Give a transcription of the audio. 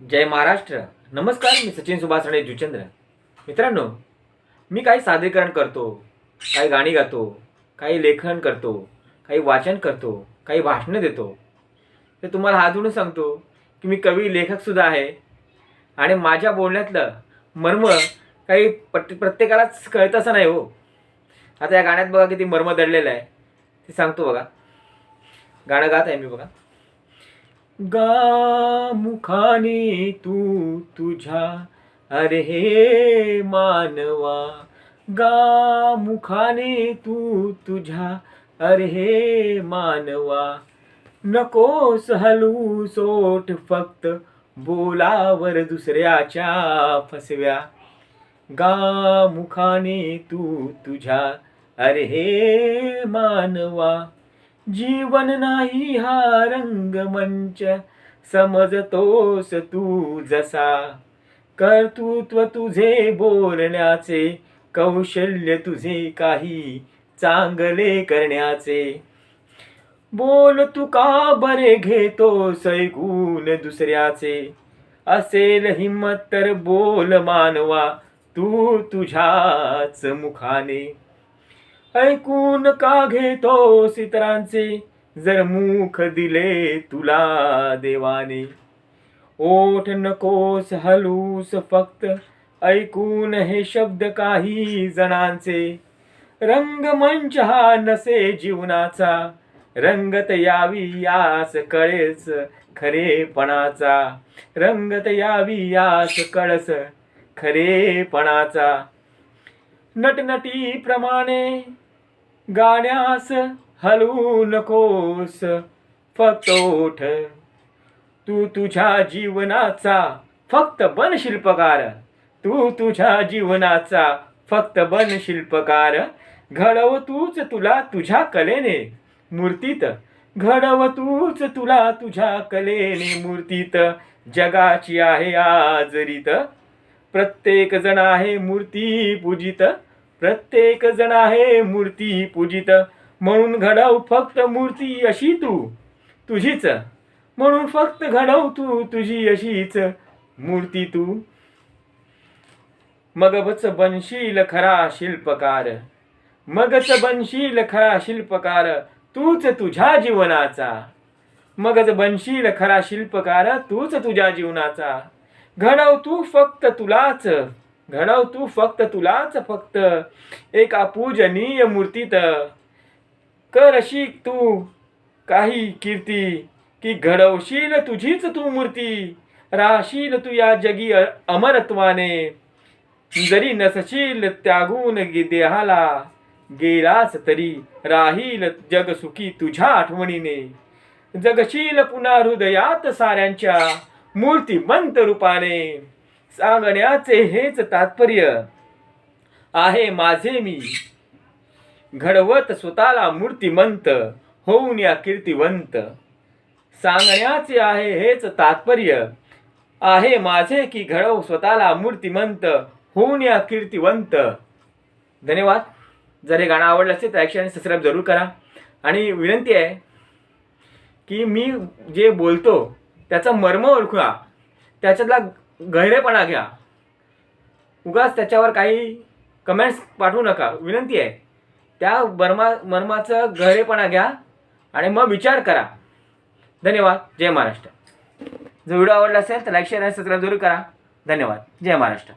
जय महाराष्ट्र. नमस्कार मी सचिन सुभाष राणे जुचंद्र. मित्रांनो मी काही सादरीकरण करतो काही गाणी गातो काही लेखन करतो काही वाचन करतो काही भाषणं देतो. तर तुम्हाला हात जोडून सांगतो की मी कवी लेखकसुद्धा आहे आणि माझ्या बोलण्यातलं मर्म काही पट प्रत्येकालाच कळत असं नाही हो. आता या गाण्यात बघा किती मर्म दडलेलं आहे. ते सांगतो बघा. गाणं गात आहे मी बघा. गा मुखाने तू तुझ्या अरे हे मानवा गा मुखाने तू तुझ्या अरे हे मानवा नकोस सहलू सोट फक्त बोलावर दुसऱ्याच्या फसव्या. गा मुखाने तू तुझ्या अरे हे मानवा जीवन नाही हा रंगमंच. समजतोस तू जसा. कर्तृत्व तुझे बोलण्याचे. कौशल्य तुझे काही चांगले करण्याचे. बोल तू का बरे घेतो सैगून दुसऱ्याचे? असेल हिम्मत तर बोल मानवा तू तुझ्याच मुखाने. ऐकून का घेतो इतरांचे जर मुख दिले तुला देवाने. ओठ नकोस हलूस फक्त ऐकून हे शब्द काही जणांचे. रंगमंच हा नसे जीवनाचा रंगत यावी यास कळेस खरेपणाचा. रंगत यावी यास कळस खरेपणाचा. नटनटीप्रमाणे गाण्यास हलवू नकोस फक्त ओठ तू तुझ्या जीवनाचा फक्त बन शिल्पकार. तू तुझ्या जीवनाचा फक्त बन शिल्पकार. घडव तूच तुला तुझ्या कलेने मूर्तीत. घडव तूच तुला तुझ्या कलेने मूर्तीत. जगाची आहे आजरीत. प्रत्येक जण आहे मूर्ती पूजित. प्रत्येक जण आहे मूर्ती पूजित. म्हणून घडव फक्त मूर्ती अशी तू. तुझीच. म्हणून फक्त घडव तू तुझी अशीच. मूर्ती तू. मगच बनशील खरा शिल्पकार. मगच बनशील खरा शिल्पकार. तूच तुझ्या जीवनाचा. मगच बनशील खरा शिल्पकार. तूच तुझ्या जीवनाचा. घडव तू फक्त तुलाच. घडव तू फक्त तुलाच फक्त. एक अपूजनीय मूर्तीत. कर अशी तू काही कीर्ती की घडवशील तुझीच तू मूर्ती राहशील तू या जगी अमरत्वाने. जरी नसशील त्यागून देहाला गेलास तरी राहील जग सुखी तुझ्या आठवणीने. जगशील पुन्हा हृदयात साऱ्यांच्या मूर्तिमंत रूपाने. सांगण्याचे हेच तात्पर्य आहे माझे मी. घडवत स्वतःला मूर्तिमंत होऊन या कीर्तिवंत. सांगण्याचे आहे हेच तात्पर्य आहे माझे की घडव स्वतःला मूर्तिमंत होऊन या कीर्तिवंत. धन्यवाद. जर हे गाणं आवडलं असेल तर ॲक्शन आणि सबस्क्राईब जरूर करा. आणि विनंती आहे की मी जे बोलतो त्याचा मर्म ओळखा त्याच्यातला गहिरेपणा घ्या. उगाच त्याच्यावर काही कमेंट्स पाठवू नका. विनंती आहे. त्या बर्मा मर्माचं गहिरेपणा घ्या आणि मग विचार करा. धन्यवाद. जय महाराष्ट्र. जर व्हिडिओ आवडला असेल तर लाईक शेअर आणि सबस्क्राईब जरूर करा. धन्यवाद. जय महाराष्ट्र.